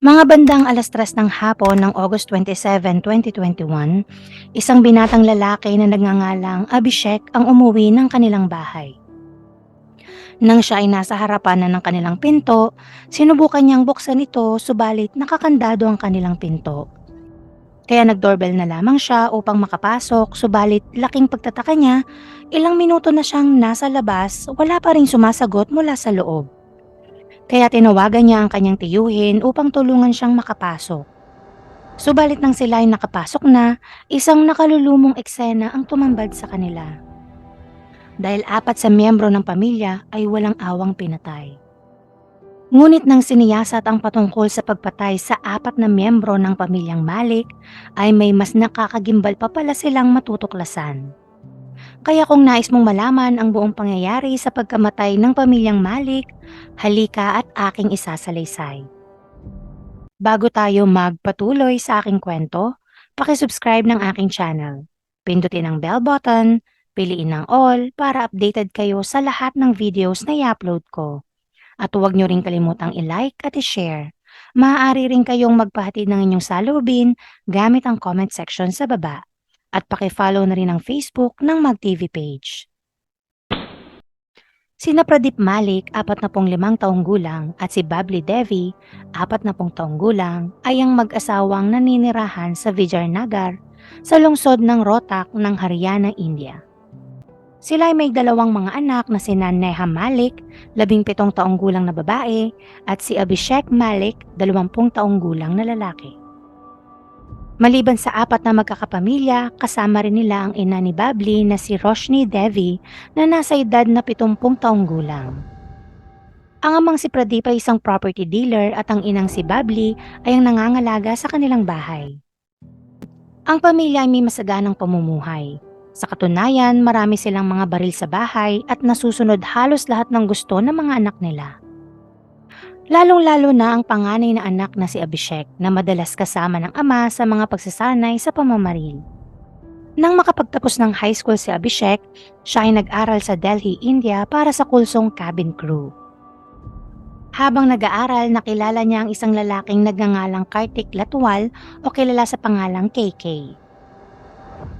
Mga bandang alas tres ng hapon ng August 27, 2021, isang binatang lalaki na nagngangalang Abhishek ang umuwi ng kanilang bahay. Nang siya ay nasa harapan na ng kanilang pinto, sinubukan niyang buksan ito subalit nakakandado ang kanilang pinto. Kaya nagdoorbell na lamang siya upang makapasok subalit laking pagtataka niya, ilang minuto na siyang nasa labas, wala pa rin sumasagot mula sa loob. Kaya tinawagan niya ang kanyang tiyuhin upang tulungan siyang makapasok. Subalit nang sila ay nakapasok na, isang nakalulumong eksena ang tumambad sa kanila. Dahil apat sa miyembro ng pamilya ay walang awang pinatay. Ngunit nang siniyasat ang patungkol sa pagpatay sa apat na miyembro ng pamilyang Malik, ay may mas nakakagimbal pa pala silang matutuklasan. Kaya kung nais mong malaman ang buong pangyayari sa pagkamatay ng pamilyang Malik, halika at aking isasalaysay. Bago tayo magpatuloy sa aking kwento, pakisubscribe ng aking channel. Pindutin ang bell button, piliin ang all para updated kayo sa lahat ng videos na i-upload ko. At huwag nyo rin kalimutang i-like at i-share. Maaari rin kayong magpahatid ng inyong salubin gamit ang comment section sa baba at pakifollow na rin ang Facebook ng MagTV page. Sina Pradip Malik, 45 taong gulang, at si Babli Devi, 40 taong gulang, ay ang mag-asawang naninirahan sa Vijayanagar sa lungsod ng Rohtak ng Haryana, India. Sila ay may dalawang mga anak na sina Neha Malik, 17 taong gulang na babae, at si Abhishek Malik, 20 taong gulang na lalaki. Maliban sa apat na magkakapamilya, kasama rin nila ang ina ni Babli na si Roshni Devi na nasa edad na 70 taong gulang. Ang amang si Pradeep ay isang property dealer at ang inang si Babli ay ang nangangalaga sa kanilang bahay. Ang pamilya ay may masaganang pamumuhay. Sa katunayan, marami silang mga baril sa bahay at nasusunod halos lahat ng gusto ng mga anak nila. Lalong-lalo na ang panganay na anak na si Abhishek na madalas kasama ng ama sa mga pagsasanay sa pamamaril. Nang makapagtapos ng high school si Abhishek, siya ay nag-aral sa Delhi, India para sa kulsong cabin crew. Habang nag-aaral, nakilala niya ang isang lalaking nagngangalang Kartik Latwal o kilala sa pangalang KK.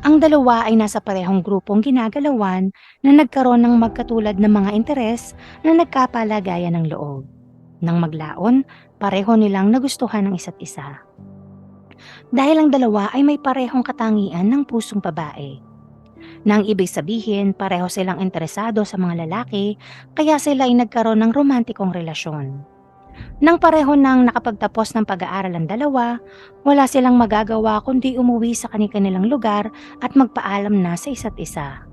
Ang dalawa ay nasa parehong grupong ginagalawan na nagkaroon ng magkatulad na mga interes na nagkapalagayan ng loob. Nang maglaon, pareho nilang nagustuhan ng isa't isa. Dahil ang dalawa ay may parehong katangian ng pusong babae. Nang ibig sabihin, pareho silang interesado sa mga lalaki, kaya sila ay nagkaroon ng romantikong relasyon. Nang pareho nang nakapagtapos ng pag-aaral ang dalawa, wala silang magagawa kundi umuwi sa kanilang lugar at magpaalam na sa isa't isa.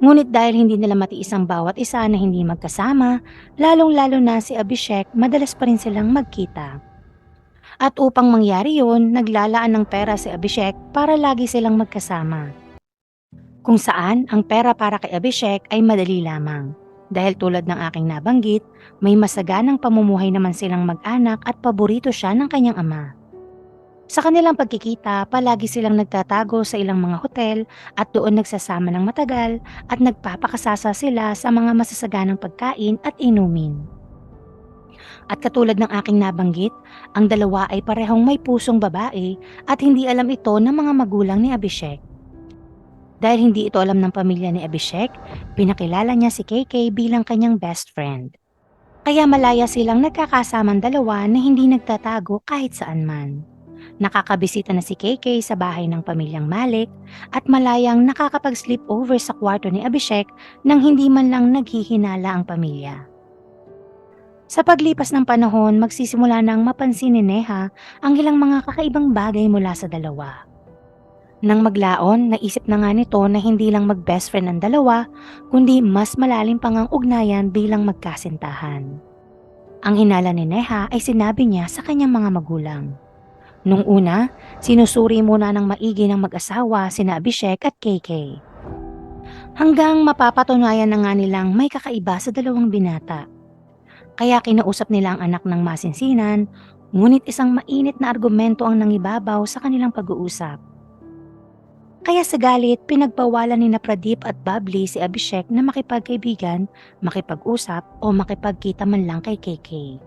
Ngunit dahil hindi nila matiis ang bawat isa na hindi magkasama, lalong-lalo na si Abhishek, madalas pa rin silang magkita. At upang mangyari yun, naglalaan ng pera si Abhishek para lagi silang magkasama. Kung saan, ang pera para kay Abhishek ay madali lamang. Dahil tulad ng aking nabanggit, may masaganang pamumuhay naman silang mag-anak at paborito siya ng kanyang ama. Sa kanilang pagkikita, palagi silang nagtatago sa ilang mga hotel at doon nagsasama ng matagal at nagpapakasasa sila sa mga masasaganang pagkain at inumin. At katulad ng aking nabanggit, ang dalawa ay parehong may pusong babae at hindi alam ito ng mga magulang ni Abhishek. Dahil hindi ito alam ng pamilya ni Abhishek, pinakilala niya si KK bilang kanyang best friend. Kaya malaya silang nagkakasamang dalawa na hindi nagtatago kahit saan man. Nakakabisita na si KK sa bahay ng pamilyang Malik at malayang nakakapag-sleep over sa kwarto ni Abhishek nang hindi man lang naghihinala ang pamilya. Sa paglipas ng panahon, magsisimula nang mapansin ni Neha ang ilang mga kakaibang bagay mula sa dalawa. Nang maglaon, naisip na nga nito na hindi lang mag-best friend ang dalawa, kundi mas malalim pang ang ugnayan bilang magkasintahan. Ang hinala ni Neha ay sinabi niya sa kanyang mga magulang. Nung una, sinusuri muna ng maigi ng mag-asawa sina Abhishek at KK. Hanggang mapapatunayan na nga nilang may kakaiba sa dalawang binata. Kaya kinausap nila ang anak ng masinsinan, ngunit isang mainit na argumento ang nangibabaw sa kanilang pag-uusap. Kaya sa galit, pinagbawalan ni na at Babli si Abhishek na makipagkaibigan, makipag-usap o makipagkita man lang kay KK.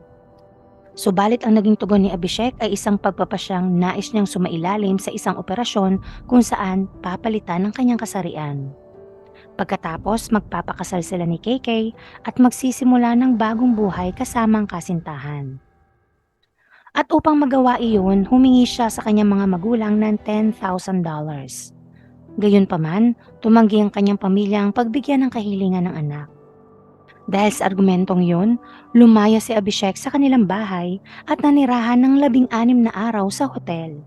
Subalit ang naging tugon ni Abhishek ay isang pagpapasyang nais niyang sumailalim sa isang operasyon kung saan papalitan ang kanyang kasarian. Pagkatapos magpapakasal sila ni KK at magsisimula ng bagong buhay kasama ang kasintahan. At upang magawa iyon, humingi siya sa kanyang mga magulang ng $10,000. Gayunpaman, tumanggi ang kanyang pamilyang pagbigyan ng kahilingan ng anak. Dahil sa argumentong yun, lumaya si Abhishek sa kanilang bahay at nanirahan ng labing-anim na araw sa hotel.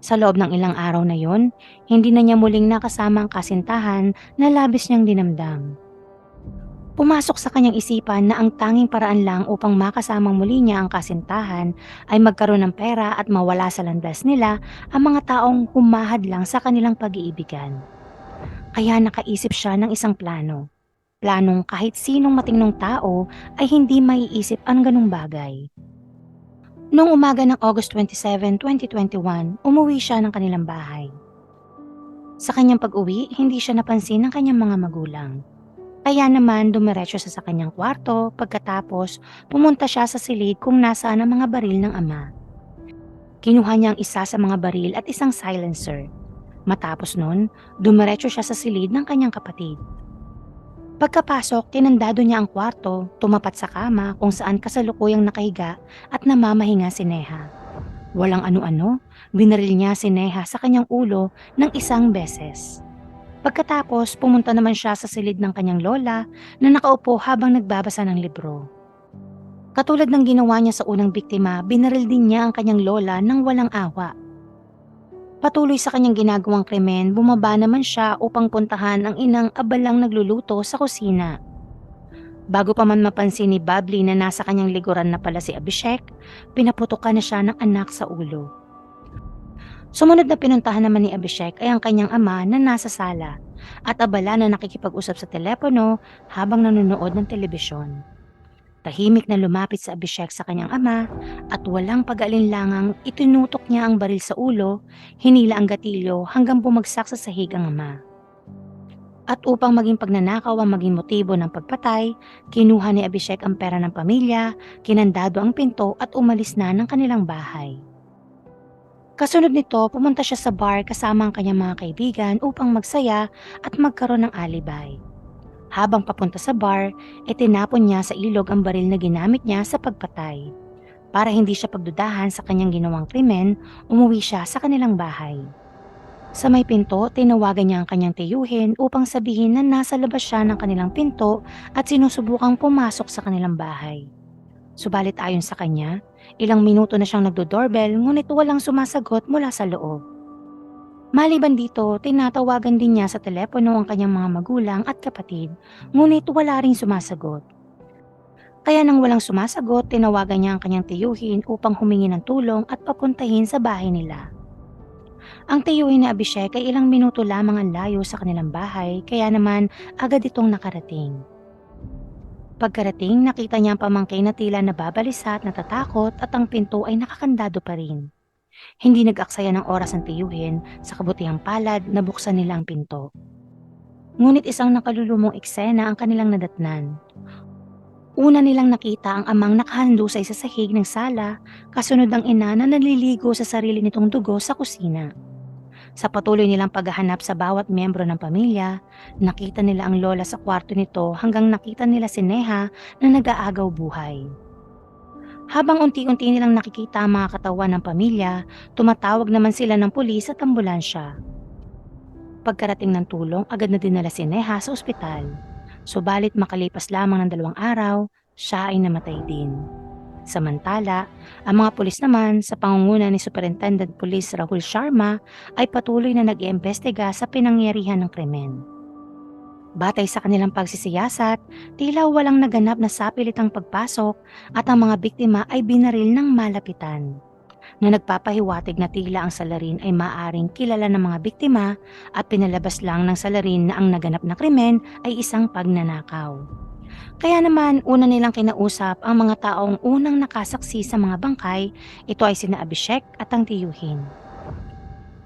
Sa loob ng ilang araw na yon, hindi na niya muling nakasama ang kasintahan na labis niyang dinamdam. Pumasok sa kanyang isipan na ang tanging paraan lang upang makasamang muli niya ang kasintahan ay magkaroon ng pera at mawala sa landas nila ang mga taong humahad lang sa kanilang pag-iibigan. Kaya nakaisip siya ng isang plano. Planong kahit sinong matingnong tao ay hindi maiisip ang ganong bagay. Noong umaga ng August 27, 2021, umuwi siya ng kanilang bahay. Sa kanyang pag-uwi, hindi siya napansin ng kanyang mga magulang. Kaya naman dumiretso siya sa kanyang kwarto pagkatapos pumunta siya sa silid kung nasaan ang mga baril ng ama. Kinuha niya ang isa sa mga baril at isang silencer. Matapos nun, dumiretso siya sa silid ng kanyang kapatid. Pagkapasok, tinandado niya ang kwarto, tumapat sa kama kung saan kasalukuyang nakahiga at namamahinga si Neha. Walang ano-ano, binaril niya si Neha sa kanyang ulo ng isang beses. Pagkatapos, pumunta naman siya sa silid ng kanyang lola na nakaupo habang nagbabasa ng libro. Katulad ng ginawa niya sa unang biktima, binaril din niya ang kanyang lola ng walang awa Patuloy sa kanyang ginagawang krimen, bumaba naman siya upang puntahan ang inang abalang nagluluto sa kusina. Bago pa man mapansin ni Babli na nasa kanyang likuran na pala si Abhishek, pinaputokan na siya ng anak sa ulo. Sumunod na pinuntahan naman ni Abhishek ay ang kanyang ama na nasa sala at abala na nakikipag-usap sa telepono habang nanonood ng telebisyon. Tahimik na lumapit sa Abhishek sa kanyang ama at walang pag-alinlangang itinutok niya ang baril sa ulo, hinila ang gatilyo hanggang bumagsak sa sahig ang ama. At upang maging pagnanakaw ang maging motibo ng pagpatay, kinuha ni Abhishek ang pera ng pamilya, kinandado ang pinto at umalis na ng kanilang bahay. Kasunod nito, pumunta siya sa bar kasama ang kanyang mga kaibigan upang magsaya at magkaroon ng alibay. Habang papunta sa bar, itinapon niya sa ilog ang baril na ginamit niya sa pagpatay. Para hindi siya pagdudahan sa kanyang ginawang krimen, umuwi siya sa kanilang bahay. Sa may pinto, tinawagan niya ang kanyang tiyuhin upang sabihin na nasa labas siya ng kanilang pinto at sinusubukang pumasok sa kanilang bahay. Subalit ayon sa kanya, ilang minuto na siyang nagdo-doorbell ngunit walang sumasagot mula sa loob. Maliban dito, tinatawagan din niya sa telepono ang kanyang mga magulang at kapatid, ngunit wala ring sumasagot. Kaya nang walang sumasagot, tinawagan niya ang kanyang tiyuhin upang humingi ng tulong at papuntahin sa bahay nila. Ang tiyuhin ni Abhishek ay ilang minuto lamang ang layo sa kanilang bahay, kaya naman agad itong nakarating. Pagkarating, nakita niya ang pamangkin na tila nababalisa at natatakot at ang pinto ay nakakandado pa rin. Hindi nag-aksaya ng oras ang tiyuhin sa kabutihang palad na buksan nila ang pinto. Ngunit isang nakalulumong eksena ang kanilang nadatnan. Una nilang nakita ang amang nakahandusay sa sahig ng sala, kasunod ang ina na naliligo sa sarili nitong dugo sa kusina. Sa patuloy nilang paghahanap sa bawat miyembro ng pamilya, nakita nila ang lola sa kwarto nito hanggang nakita nila si Neha na nag-aagaw buhay. Habang unti-unti nilang nakikita ang mga katawan ng pamilya, tumatawag naman sila ng pulis at ambulansya. Pagkarating ng tulong, agad na dinala si Neha sa ospital. Subalit makalipas lamang ng dalawang araw, siya ay namatay din. Samantala, ang mga pulis naman sa pangunguna ni Superintendent Police Rahul Sharma ay patuloy na nag-iimbestiga sa pinangyarihan ng krimen. Batay sa kanilang pagsisiyasat, tila walang naganap na sapilitang pagpasok at ang mga biktima ay binaril ng malapitan na nagpapahiwatig na tila ang salarin ay maaring kilala ng mga biktima at pinalabas lang ng salarin na ang naganap na krimen ay isang pagnanakaw. Kaya naman una nilang kinausap ang mga taong unang nakasaksi sa mga bangkay, ito ay sina Abhishek at ang tiyuhin.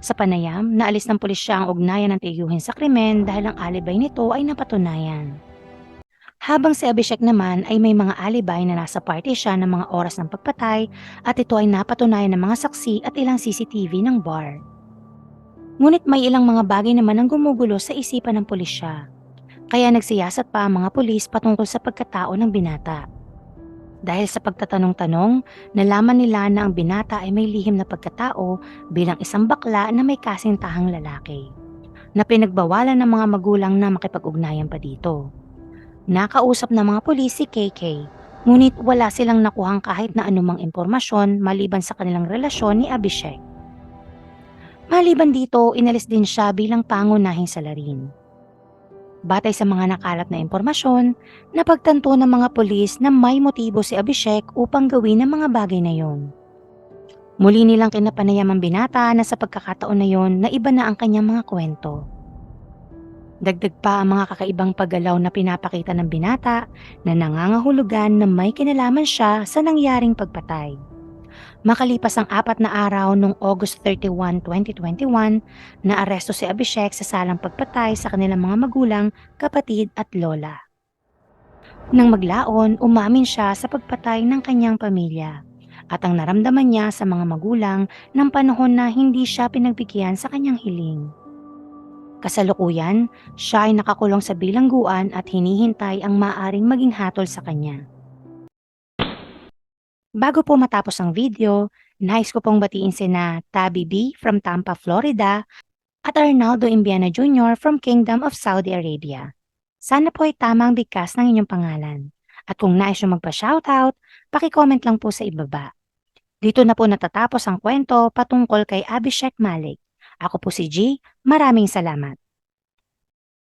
Sa panayam, naalis ng pulisya ang ugnayan ng tiyuhin sa krimen dahil ang alibay nito ay napatunayan. Habang si Abhishek naman ay may mga alibay na nasa party siya ng mga oras ng pagpatay at ito ay napatunayan ng mga saksi at ilang CCTV ng bar. Ngunit may ilang mga bagay naman ang gumugulo sa isipan ng pulisya. Kaya nagsiyasat pa ang mga pulis patungkol sa pagkatao ng binata. Dahil sa pagtatanong-tanong, nalaman nila na ang binata ay may lihim na pagkatao bilang isang bakla na may kasintahang lalaki. Na pinagbawalan ng mga magulang na makipag-ugnayan pa dito. Nakausap ng mga pulis si KK, ngunit wala silang nakuhang kahit na anumang impormasyon maliban sa kanilang relasyon ni Abhishek. Maliban dito, inalis din siya bilang pangunahing salarin. Batay sa mga nakalat na impormasyon, napagtanto ng mga pulis na may motibo si Abhishek upang gawin ang mga bagay na yon. Muli nilang kinapanayam ang binata na sa pagkakataon na yon na iba na ang kanyang mga kwento. Dagdag pa ang mga kakaibang paggalaw na pinapakita ng binata na nangangahulugan na may kinalaman siya sa nangyaring pagpatay. Makalipas ang apat na araw noong August 31, 2021, naaresto si Abhishek sa salang pagpatay sa kanilang mga magulang, kapatid at lola. Nang maglaon, umamin siya sa pagpatay ng kanyang pamilya at ang naramdaman niya sa mga magulang ng panahon na hindi siya pinagbigyan sa kanyang hiling. Kasalukuyan, siya ay nakakulong sa bilangguan at hinihintay ang maaring maging hatol sa kanya. Bago po matapos ang video, nais ko pong batiin sina Tabby B from Tampa, Florida at Arnaldo Imbiana Jr. from Kingdom of Saudi Arabia. Sana po ay tamang bigkas ng inyong pangalan. At kung nais nyo magpa-shoutout, paki-comment lang po sa ibaba. Dito na po natatapos ang kwento patungkol kay Abhishek Malik. Ako po si G. Maraming salamat.